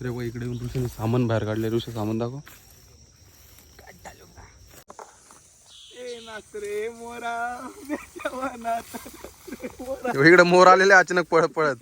तर बघा इकडे येऊन ऋषीने सामान बाहेर काढले ऋषी सामान दाखव. इकडे मोर आलेले अचानक पळत पळत.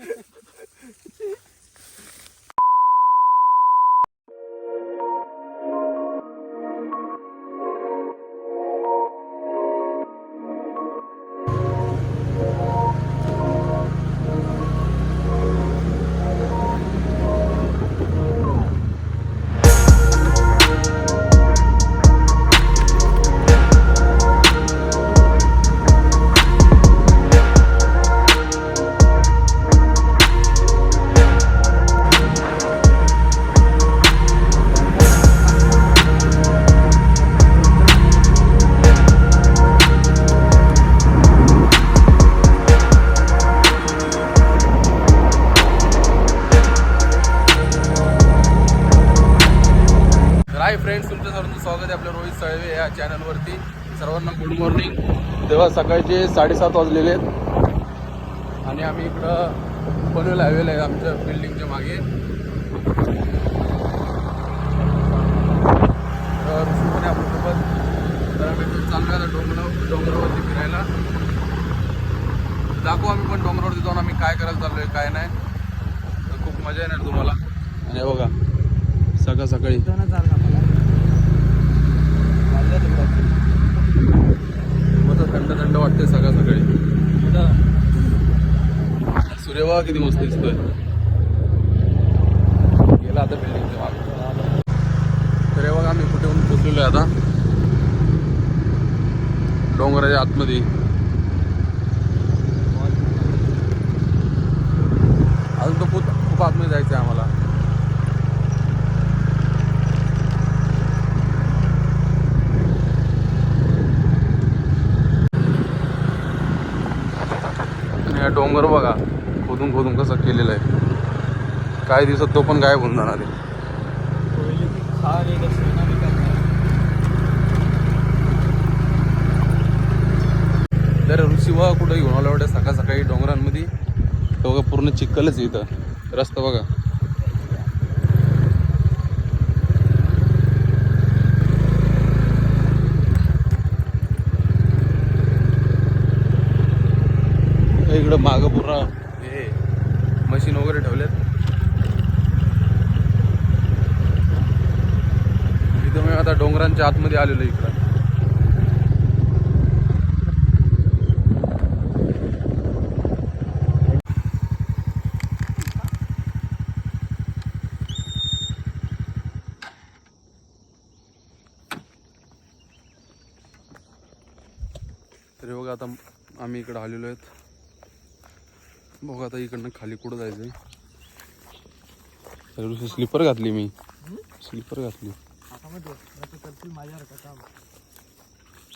सकाळचे साडेसात वाजलेले आहेत. आणि आम्ही इकडं पनवेल हायवेला आहे आमच्या बिल्डिंगच्या मागे. तर ऋषी पण आहे आपल्यासोबत तर आम्ही चाललो आता डोंगर डोंगरावरती फिरायला. दाखवू आम्ही पण डोंगरावरती जाऊन आम्ही काय करायला चाललो आहे काय नाही. तर खूप मजा येणार तुम्हाला. आणि बघा सकाळ सकाळी मस्त थंड थंड वाटते सकाळ सकाळी सूर्य बघा किती मस्त दिसतोय. गेला आता बिल्डिंगच्या मागे. तर हे बघा आम्ही कुठे येऊन पोचलेलो आहे आता. डोंगराच्या आतमध्ये. अजून तो खूप खूप आतमध्ये जायचं आहे आम्हाला डोंगर बघा. खोदून खोदून कसं केलेलं आहे? काही दिवसात तो पण गायब होऊन जाणार आहे. तर ऋषी कुठं घेऊन आला वाटतं सकाळ सकाळी डोंगरांमध्ये. तो बघा पूर्ण चिखलच इथं. रस्ता बघा. इकडं मागं पूर्ण मशीन वगैरे ठेवल्यात इथं मी आता डोंगरांच्या आतमध्ये आलेलो आहे इकडं. तरी बघा आता आम्ही इकडं आलेलो आहेत. बघू आता इकडनं खाली कुठं जायचंय. तर स्लीपर घातली मी. स्लीपर घातली.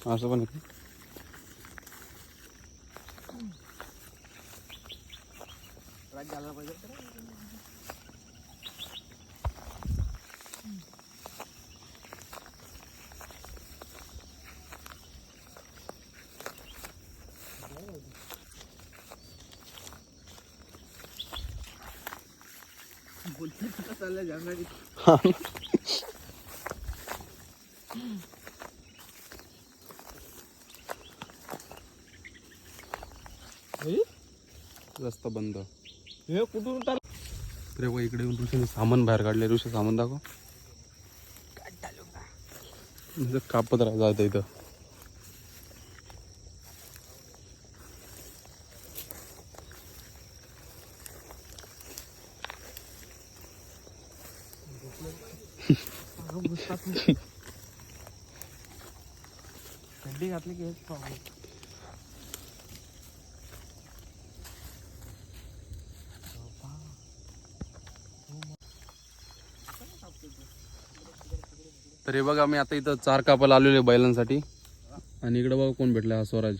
असं पण रस्ता बंद. कुठून तर बघा इकडे येऊन ऋषीने सामान बाहेर काढले. ऋषी सामान दाखव. कापत राहायचं इथं. हेच प्रॉब्लेम तर हे बघा मी आता इथं चार कापाला आलेलो आहे बैलांसाठी. आणि इकडं बघा कोण भेटला हा स्वराज.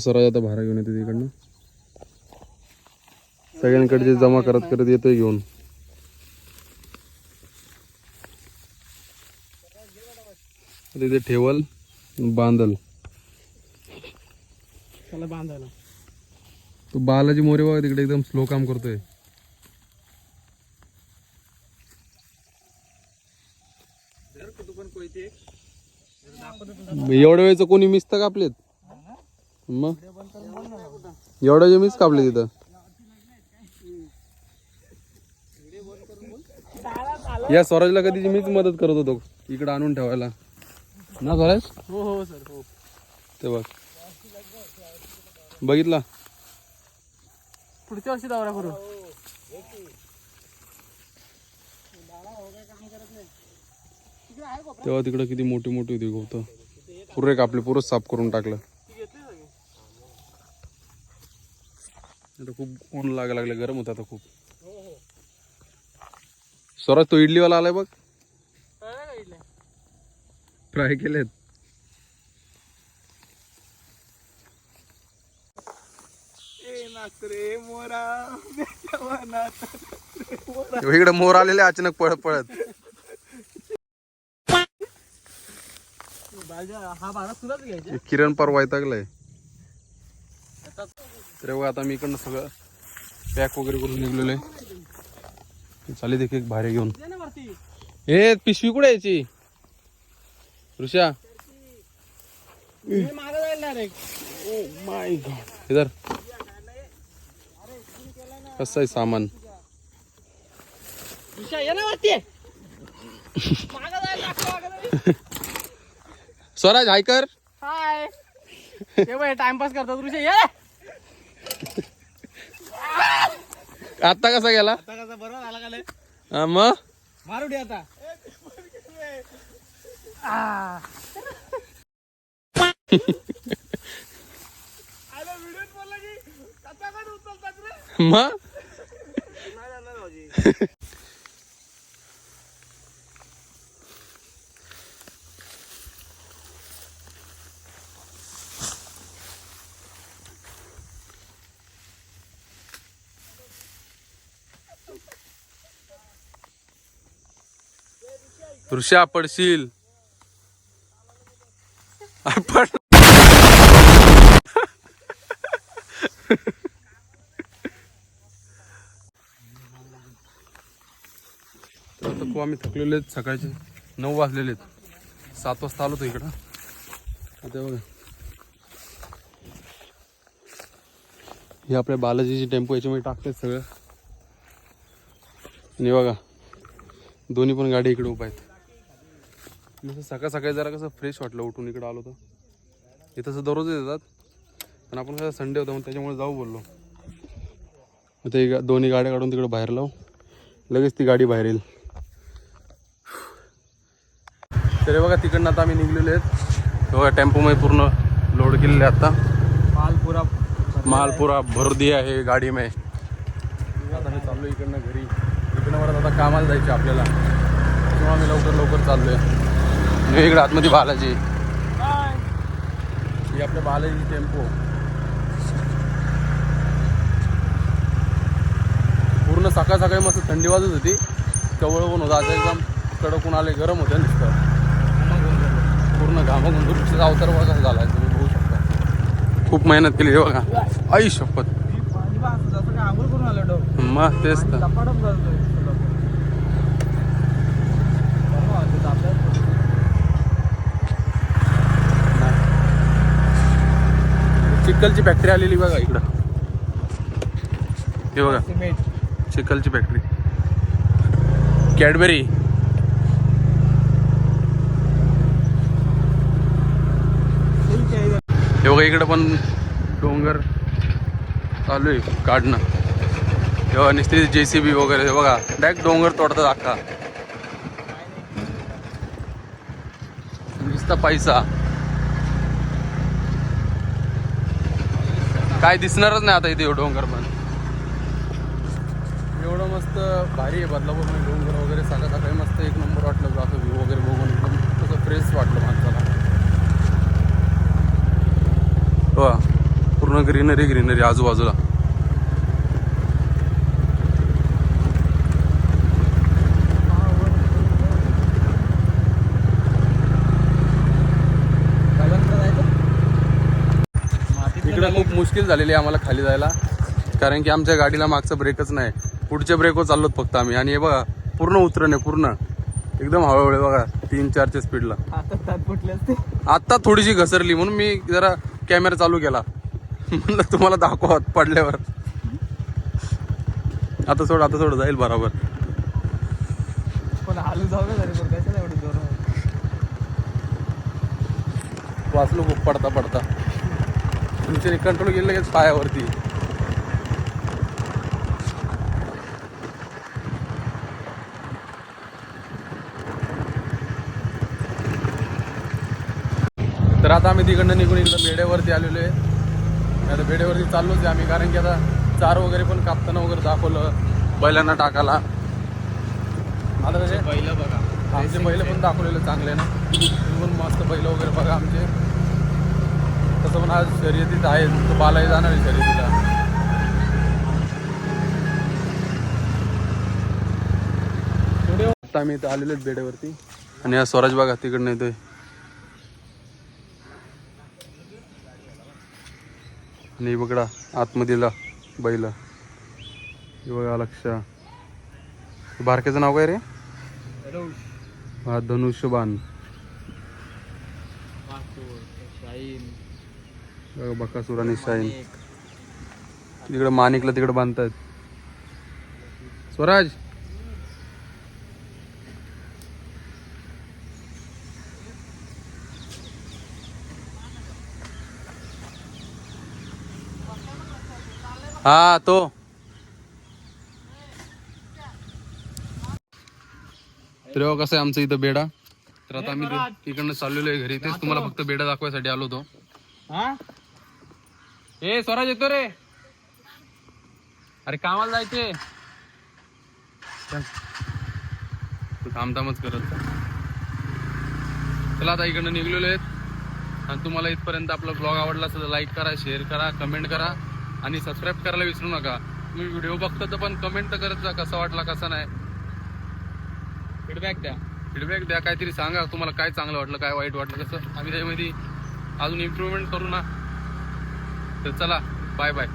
सराज आता भारा घेऊन येते तिकडनं. सगळ्यांकडे जमा करत करत येतोय घेऊन. आता इथे ठेवल बांधल. त्याला बांधायला. तो बालाजी मोरे बघा तिकडे एकदम स्लो काम करतोय. एवढ्या वेळचं कोणी मिसतं कापलेत मग? एवढ्या जे मिस कापले तिथं. या स्वराजला कधीची मीच मदत करत होतो. इकडे आणून ठेवायला. ना स्वराज? हो हो सर हो. ते बघ. बघितला? पुढच्या वर्षी दौरा करू. तेव्हा तिकडे किती मोठी मोठी होती गवत. पुरे कापले पुरं साफ करून टाकलं. आता खूप ऊन लागायला लागलं गरम होत आता खूप. स्वराज तो इडलीवाला आलाय बघ. फ्राय केलेत. इकडे मोर आलेले अचानक पळत पळत. किरण पार वैतागलाय. तर बघा आता मी इकडनं सगळं पॅक वगैरे करून निघलेलो आहे. चालेल देखील एक भारी घेऊन. हे पिशवी कुठे यायची ऋषा. इधर कसं आहे सामान? स्वराज हाय कर. हाय टाइमपास करतात ऋषा. ये. आता कसा गेला? मग? मारू दे आता. मग? ऋषा पडशील आपण तर खूप आम्ही थकलेले आहेत सकाळचे. नऊ वाजलेले आहेत. सात वाजता आलो होतो इकडं. आता बघा. हे आपल्या बालाजीची टेम्पो याच्यामध्ये टाकतात सगळं. आणि बघा दोन्ही पण गाडी इकडे उभा आहेत. जसं सकाळ सकाळी जरा कसं फ्रेश वाटलं उठून इकडं आलो तर. हे तसं दररोज येतात. पण आपण कसं संडे होता मग त्याच्यामुळे जाऊ बोललो. आता ही गा- दोन्ही गाड्या काढून तिकडे बाहेर लावू. लगेच ती गाडी बाहेर येईल. तरी बघा तिकडनं आता आम्ही निघलेले आहेत. बघा टेम्पोमध्ये पूर्ण लोड केलेले आहे आता. माल पुरा माल पुरा भर दिया आहे गाडी में आता मी चाललो इकडनं घरी. इकडनं परत आता कामाला जायचं आपल्याला. तेव्हा आम्ही लवकर लवकर चाललोय. आणि इकडे आतमध्ये बालाजी. ही आपल्या बालाजी टेम्पो. पूर्ण सकाळ सकाळी मस्त थंडी वाजत होती. कवळ ऊन होता. आता एकदम कडक ऊन आले गरम होतं नुसतं. पूर्ण घामाघुंदूरचा अवतार बघा कसा झाला तुम्ही बघू शकता. खूप मेहनत केली आहे बघा. आई शपथ. मग तेच तर. चिक्कलची फॅक्टरी आलेली बघा इकडं. हे बघा. चिक्कलची फॅक्टरी कॅडबरी हे बघा इकडं पण डोंगर चालू आहे काढणं. हे बघा नुसते जे सी बी वगैरे हे बघा. डायरेक्ट डोंगर तोडतात अख्खा. नुसता पैसा. काय दिसणारच नाही आता इथे डोंगर पण. एवढं मस्त भारी आहे बदलापूर डोंगर वगैरे सगळं सकाळी मस्त एक नंबर वाटलं असं व्ह्यू वगैरे बघून. एकदम तसं फ्रेश वाटलं माणसाला. हो. पूर्ण ग्रीनरी ग्रीनरी आजूबाजूला. इकडे खूप मुश्किल झालेली आहे आम्हाला खाली जायला. कारण की आमच्या गाडीला मागचा ब्रेकच नाही. पुढच्या ब्रेकवर चाललोत फक्त आम्ही. आणि हे बघा पूर्ण उतरण आहे पूर्ण. एकदम हळूहळू बघा तीन चारच्या स्पीडला आता तात फुटले असते. आता थोडीशी घसरली म्हणून मी जरा कॅमेरा चालू केला. म्हणलं तुम्हाला दाखवा पडल्यावर. आता सोड आता सोड जाईल बरोबर. वाचलो खूप पडता पडता. तुमचे कंट्रोल गेले लगेच पायावरती. तर आता आम्ही तिकडनं निघून इकडं बेड्यावरती आलेलो आहे. आता बेड्यावरती चाललोच आहे आम्ही कारण की आता चार वगैरे पण कापताना वगैरे दाखवलं बैलांना टाकाला आता कसे पहिलं बघा. आमचे बैल पण दाखवलेले चांगले ना. पण मस्त बैल वगैरे बघा आमचे. तसं पण आज शर्यतीत आहेत. तो बालाही जाणार आहे शर्यतीला. आता आम्ही इथं आलेलो आहेत बेड्यावरती. आणि हा स्वराज बघा तिकडनं येतोय. आणि बघा आतमधीला बैल. हे बघा लक्ष बारक्याचं नाव काय रे? हा धनुष्यबाण. बकासूर आणि शाईन तिकडे माणिकला तिकडे बांधतायत. स्वराज! हा तो. तर हो, कसं आहे आमचं इथं बेडा? तर आता आम्ही इकडनं चाललेलो आहे घरी. तेच तुम्हाला फक्त बेडा दाखवायसाठी आलो होतो. हा? ए स्वराज येतो रे. अरे कामाला जायचे तू थांबतामच करत चला आता इकडनं निघलेलो आहेत. आणि तुम्हाला इथपर्यंत आपला ब्लॉग आवडला तर लाईक करा शेअर करा कमेंट करा. आणि सबस्क्राईब करायला विसरू नका. तुम्ही व्हिडिओ बघता तर पण कमेंट तर करत जा कसा वाटला कसा नाही. फीडबॅक द्या. फीडबॅक द्या. काहीतरी सांगा. तुम्हाला काय चांगलं वाटलं काय वाईट वाटलं कसं? आम्ही त्याच्यामध्ये अजून इम्प्रुव्हमेंट करू ना. तर चला बाय बाय